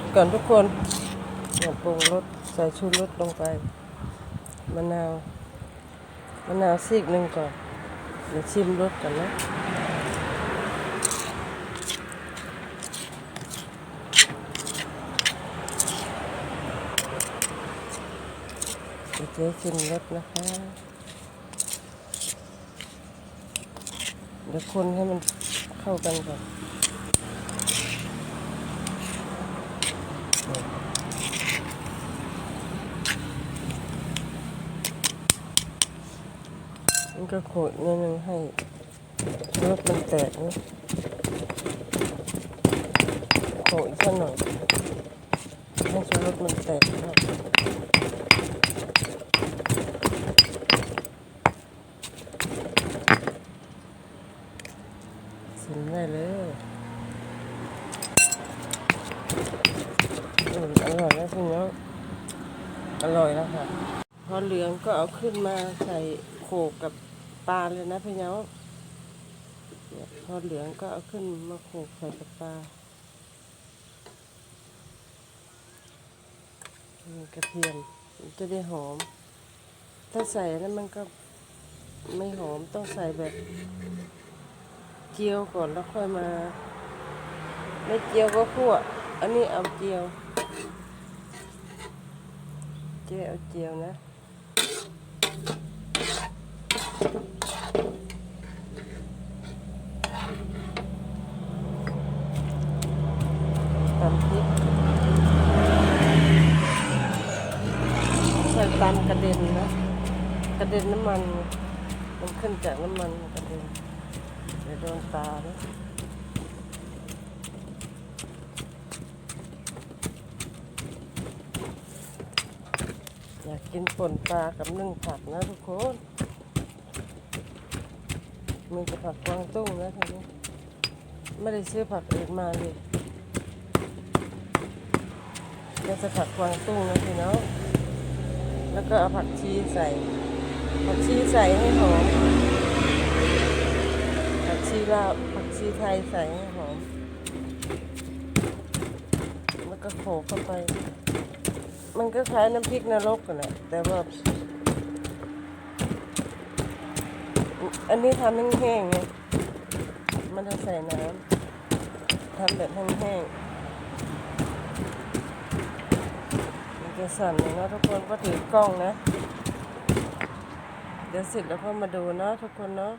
สก่อนทุกคนเนี่ยปรุงรสใส่ชูรสลงไปมะนาวมะนาวซีกหนึ่งก่อนเดี๋ยวชิมรสก่อนนะเดี๋ยวเจ๊ชิมรสนะคะเดี๋ยวคนให้มันเข้ากันก่อน มันก็โขดนิดนึงให้รสมันแตกนะโขดสักหน่อยให้รสมันแตกนะชิมได้เลยอืมอร่อยนะพี่น้องอร่อยแล้วค่ะพอเหลืองก็เอาขึ้นมาใส่โขกกับ ปลาเลยนะพี่น้องเนี่ยพอเหลืองก็เอาขึ้นมาโขกใส่กับปลากระเทียมจะได้หอม ถ้าใส่แล้วมันก็ไม่หอมต้องใส่แบบเจียวก่อนแล้วค่อยมา ไม่เจียวก็คั่ว อันนี้เอาเจียว เจียวเอาเจียวนะ ตำพริกใส่ตำกระเด็นนะ กระเด็นน้ำมัน มันขึ้นจากน้ำมันกระเด็นเดี๋ยวโดนตานะอยากกินป่นปลากับนึ่งผักนะทุกคน มีแต่ผักกวางตุ้งนะทีนี้ไม่ได้ซื้อผักอื่นมาเลยเราจะผัดกวางตุ้งนะพี่น้องแล้วก็เอาผักชีใส่ ผักชีใส่ให้หอม ผักชีลาวผักชีไทยใส่ให้หอม แล้วก็โขลกเข้าไป มันก็คล้ายน้ำพริกนรกกันแหละแต่ว่า อันนี้ทำแห้งๆไง มันจะใส่น้ำทำแบบแห้งๆมันจะสั่นเลยนะทุกคนก็ถือกล้องนะ เดี๋ยวเสร็จแล้วก็มาดูนะทุกคนเนาะ